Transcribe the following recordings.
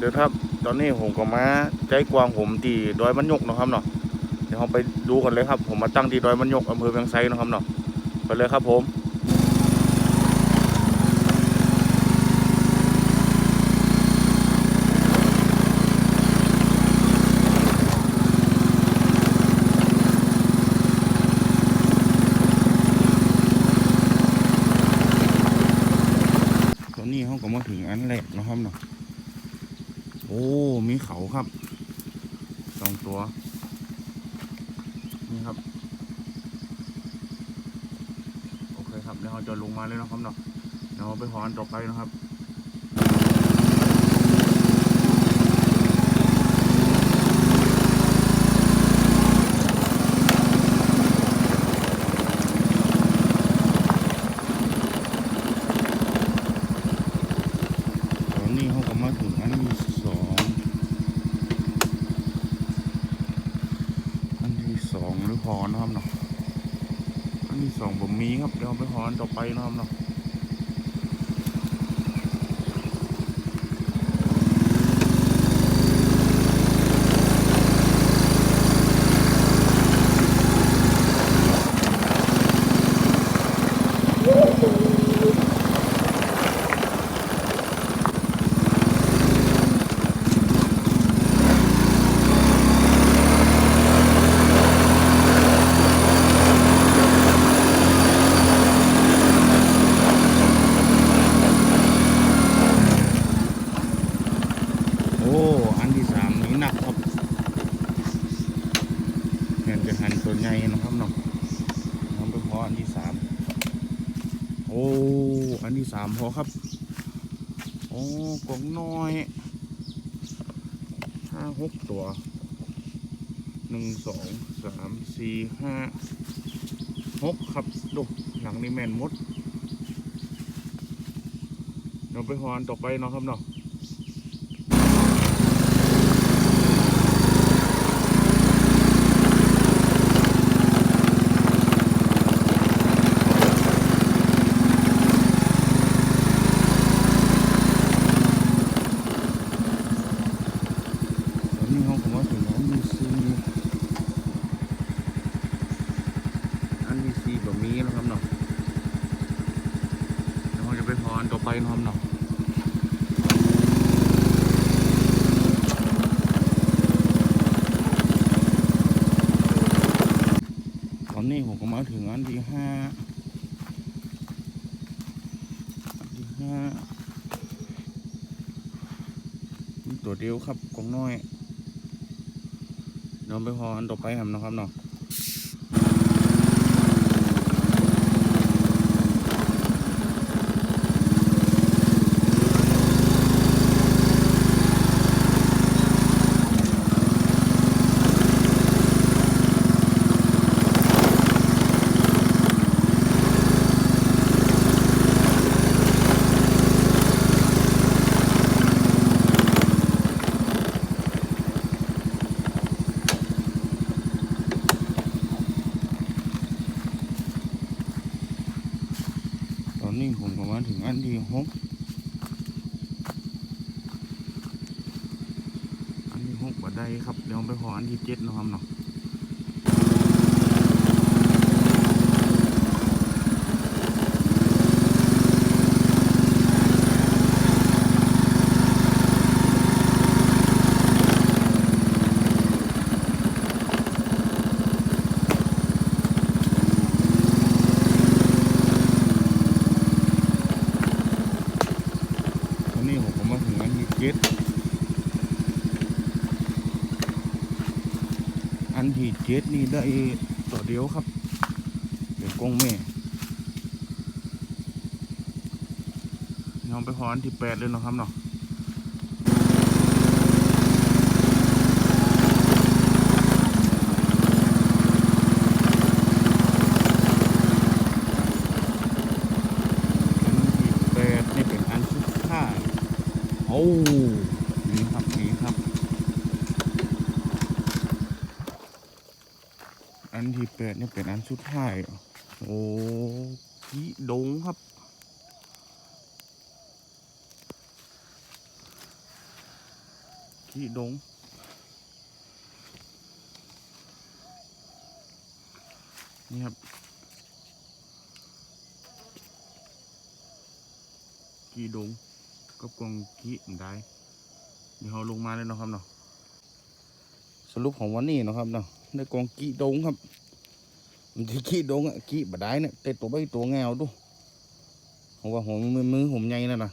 เดี๋ยวครับ ตอนนี้ผมก็มาใจกว้างผมที่ดอยมันยกนะครับเนาะเดี๋ยวเราไปดูกันเลยครับ ผมมาตั้งที่ดอยมันยกอำเภอเวียงไซนะครับเนาะไปเลยครับผมตอนนี้เขาก็มาถึงอันแรกนะครับเนาะ โอ้ มีเขาครับสองตัว นี่ครับ โอเคครับเดี๋ยวเราจะลงมาเลยนะครับเนาะเดี๋ยวเราไปหอนต่อไปนะครับ ตอนนี้เขาก็มา ถึงอันที่สองอันที่สองหรือพอนะครับเนาะอันที่สองผมมีครับเดี๋ยวไปหอนต่อไปนะครับเนาะ โอ้ อันที่สามนี้หนักครับเงินจะหันตัวใหญ่นะครับเนาะน้องไปพออันที่สาม โอ้ อันนี้สามหอครับ โอ้กล่องน้อยห้าหกตัวหนึ่งสองสามสี่ห้าหกครับดูหลังนี้แม่นมดเราไปหอนต่อไปเนาะครับเนาะ ตอนนี้เขาผมว่าถึงอันมีซีอันมีซีแบบนี้แล้วครับเนาะเดี๋ยวเราจะไปพออันต่อไปนะครับเนาะตอนนี้ผมก็มาถึงอันที่ห้าอันที่ห้าตัวเดียวครับกองน้อยเดี๋ยวไปพออันต่อไปครับนะครับเนาะ นี้ผมก็มาถึงอันที่หกอันที่หกบัดได้ครับ เดี๋ยวไปพออันที่เจ็ดนะครับเนาะตอนนี้ผมก็มา ถึงอันที่เจ็ดอันที่เจ็ดนี่ได้ตัวเดียวครับเป็นกงแม่ยองไปพออันที่แปดเลยเนาะครับเนาะ อันที่แปดนี่เป็นอันสุดท้ายโอ้นี่ครับนี่ครับ อันที่แปดนี่เป็นอันสุดท้าย โอ้พี่ดงครับขี้ดงนี่ครับกี่ดงกับกองกี่ได้เดี๋ยวเราลงมาเลยนะครับเนาะสรุปของวันนี้นะครับเนาะ ได้กองกี่ดงครับ มันที่กี่ดงอะกีบดได้เนี่ยแต่ตัวใบตัวแงวดูผมว่าผมมือมือผมใหญ่นั่นนะ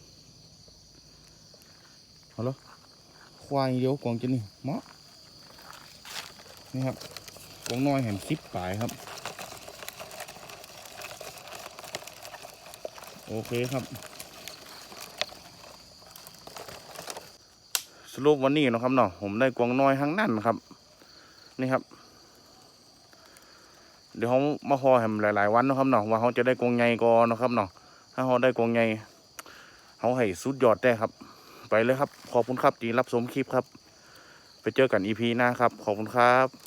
เอาละควายเดียวกองจะนี่มาะนี่ครับกองน้อยเห็นซิปปลายครับ โอเคครับ สรุปวันนี้นะครับเนาะผมได้กวางน้อยทั้งนั้นครับ นี่ครับ เดี๋ยวเขามาพอแหมหลาย ๆ วันนะครับเนาะว่าเขาจะได้กวงไงก่อนนะครับเนาะถ้าเขาได้กวงไงเขาให้สุดยอดได้ครับ ไปเลยครับ ขอบคุณครับที่รับชมคลิปครับ ไปเจอกันอีพีหน้าครับ ขอบคุณครับ